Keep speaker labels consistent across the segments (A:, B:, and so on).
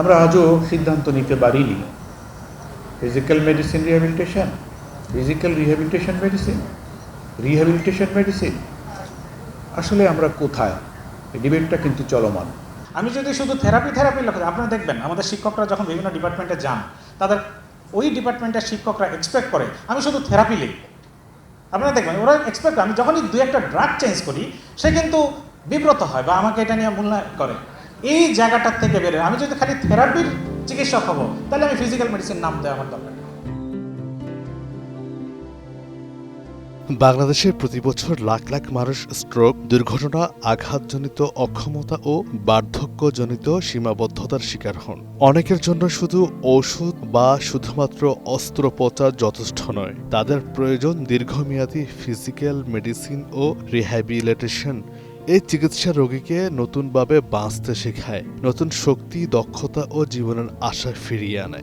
A: আমরা আজও সিদ্ধান্ত নিতে পারিনি। Physical medicine rehabilitation physical rehabilitation medicine rehabilitation medicine আসলে আমরা কোথায়? এই ডিবেটটা কিন্তু চলমান।
B: আমি যদি শুধু থেরাপি থেরাপি লক্ষ্য আপনারা দেখবেন, আমাদের শিক্ষকরা যখন বিভিন্ন ডিপার্টমেন্টে যান, তাদের ওই ডিপার্টমেন্টের শিক্ষকরা এক্সপেক্ট করে, আমি শুধু থেরাপি লিখব আপনারা দেখবেন, ওরা এক্সপেক্ট আমি যখনই দু একটা ড্রাগ চেঞ্জ করি, সে কিন্তু বিব্রত হয় বা আমাকে এটা নিয়ে মূল্যায়ন করে। এই জায়গাটার থেকে বেরোয় আমি যদি খালি থেরাপির চিকিৎসক হব, তাহলে আমি ফিজিক্যাল মেডিসিন নাম দেওয়া আমার দরকার।
C: বাংলাদেশে প্রতি বছর লাখ লাখ মানুষ স্ট্রোক দুর্ঘটনা, আঘাতজনিত অক্ষমতা ও বার্ধক্যজনিত সীমাবদ্ধতার শিকার হন। অনেকের জন্য শুধু ওষুধ বা শুধুমাত্র অস্ত্রোপচার যথেষ্ট নয়, তাদের প্রয়োজন দীর্ঘমেয়াদী ফিজিক্যাল মেডিসিন ও রিহ্যাবিলিটেশন এই চিকিৎসা রোগীকে নতুনভাবে বাঁচতে শেখায়, নতুন শক্তি, দক্ষতা ও জীবনের আশা ফিরিয়ে আনে।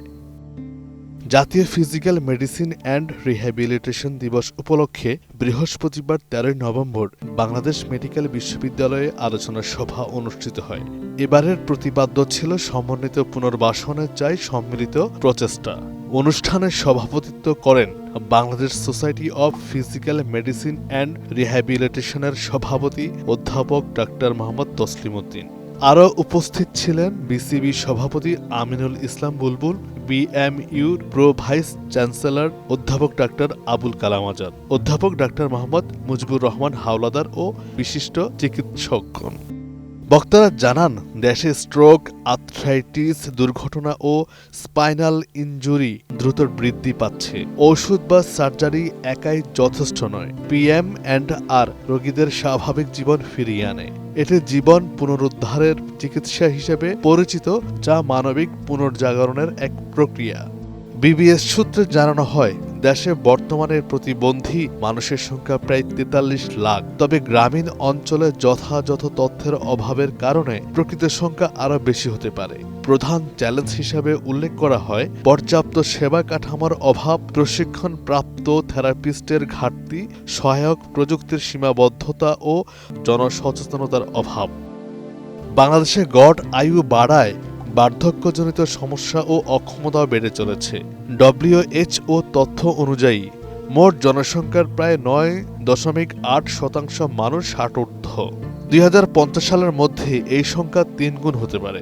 C: জাতীয় ফিজিক্যাল মেডিসিন অ্যান্ড রিহ্যাবিলিটেশন দিবস উপলক্ষে বৃহস্পতিবার তেরোই নভেম্বর বাংলাদেশ মেডিকেল বিশ্ববিদ্যালয়ে আলোচনা সভা অনুষ্ঠিত হয়। এবারের প্রতিপাদ্য ছিল সমন্বিত পুনর্বাসনের চাই সম্মিলিত প্রচেষ্টা। অনুষ্ঠানে সভাপতিত্ব করেন Bangladesh society of physical medicine and রিহ্যাবিলিটেশনের সভাপতি অধ্যাপক ডাক্তার মোহাম্মদ তসলিম উদ্দিন আরও উপস্থিত ছিলেন বিসিবি সভাপতি আমিনুল ইসলাম বুলবুল বিএমইউর প্রো ভাইস চ্যান্সেলর অধ্যাপক ডাক্তার আবুল কালাম আজাদ, অধ্যাপক ডাক্তার মোহাম্মদ মুজিবুর রহমান হাওলাদার ও বিশিষ্ট চিকিৎসকগণ। বক্তারা জানান, দেশে স্ট্রোক আর্থ্রাইটিস দুর্ঘটনা ও স্পাইনাল ইনজুরি দ্রুত বৃদ্ধি পাচ্ছে। ওষুধ বা সার্জারি একাই যথেষ্ট নয়। পিএম অ্যান্ড আর রোগীদের স্বাভাবিক জীবন ফিরিয়ে আনে। এটি জীবন পুনরুদ্ধারের চিকিৎসা হিসেবে পরিচিত, যা মানবিক পুনর্জাগরণের এক প্রক্রিয়া। বিবিএস সূত্রে জানানো হয় দেশে বর্তমানে প্রতিবন্ধী মানুষের সংখ্যা প্রায় তেতাল্লিশ লাখ। তবে গ্রামীণ অঞ্চলে যথাযথ তথ্যের অভাবের কারণে প্রকৃত সংখ্যা আরও বেশি হতে পারে। প্রধান চ্যালেঞ্জ হিসাবে উল্লেখ করা হয়, পর্যাপ্ত সেবা কাঠামোর অভাব প্রশিক্ষণ প্রাপ্ত থেরাপিস্টের ঘাটতি, সহায়ক প্রযুক্তির সীমাবদ্ধতা ও জনসচেতনতার অভাব। বাংলাদেশে গড় আয়ু বাড়ায় বার্ধক্যজনিত সমস্যা ও অক্ষমতাও বেড়ে চলেছে। ডব্লিউএইচও তথ্য অনুযায়ী, মোট জনসংখ্যার প্রায় নয় দশমিক আট শতাংশ মানুষ ষাটোর্ধ্ব দুই সালের মধ্যে এই সংখ্যা তিন গুণ হতে পারে।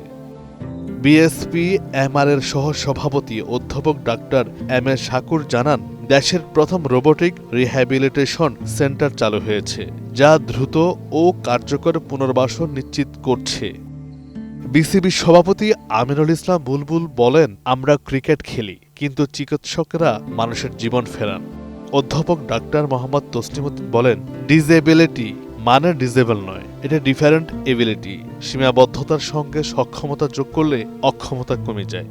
C: বিএসপি এমআর এর সহ সভাপতি অধ্যাপক ডাক্তার এম এ শাকুর জানান, দেশের প্রথম রোবোটিক রিহ্যাবিলিটেশন সেন্টার চালু হয়েছে, যা দ্রুত ও কার্যকর পুনর্বাসন নিশ্চিত করছে। বিসিবি সভাপতি আমিরুল ইসলাম বুলবুল বলেন, আমরা ক্রিকেট খেলি, কিন্তু চিকিৎসকরা মানুষের জীবন ফেরান। অধ্যাপক ডাক্তার মোহাম্মদ তসলিমুদ্দিন বলেন ডিজেবিলিটি মানে ডিজেবল নয়, এটা ডিফারেন্ট এবিলিটি সীমাবদ্ধতার সঙ্গে সক্ষমতা যোগ করলে অক্ষমতা কমে যায়।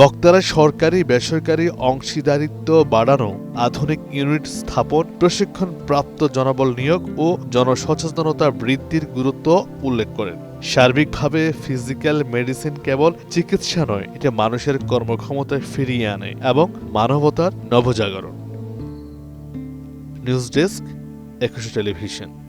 C: বক্তারা সরকারি, বেসরকারি অংশীদারিত্ব বাড়ানো, আধুনিক ইউনিট স্থাপন প্রশিক্ষণ প্রাপ্ত জনবল নিয়োগ ও জনসচেতনতা বৃদ্ধির গুরুত্ব উল্লেখ করেন। সার্বিকভাবে ফিজিক্যাল মেডিসিন কেবল চিকিৎসা নয়, এটা মানুষের কর্মক্ষমতায় ফিরিয়ে আনে এবং মানবতার নবজাগরণ। News desk, Ekushey television.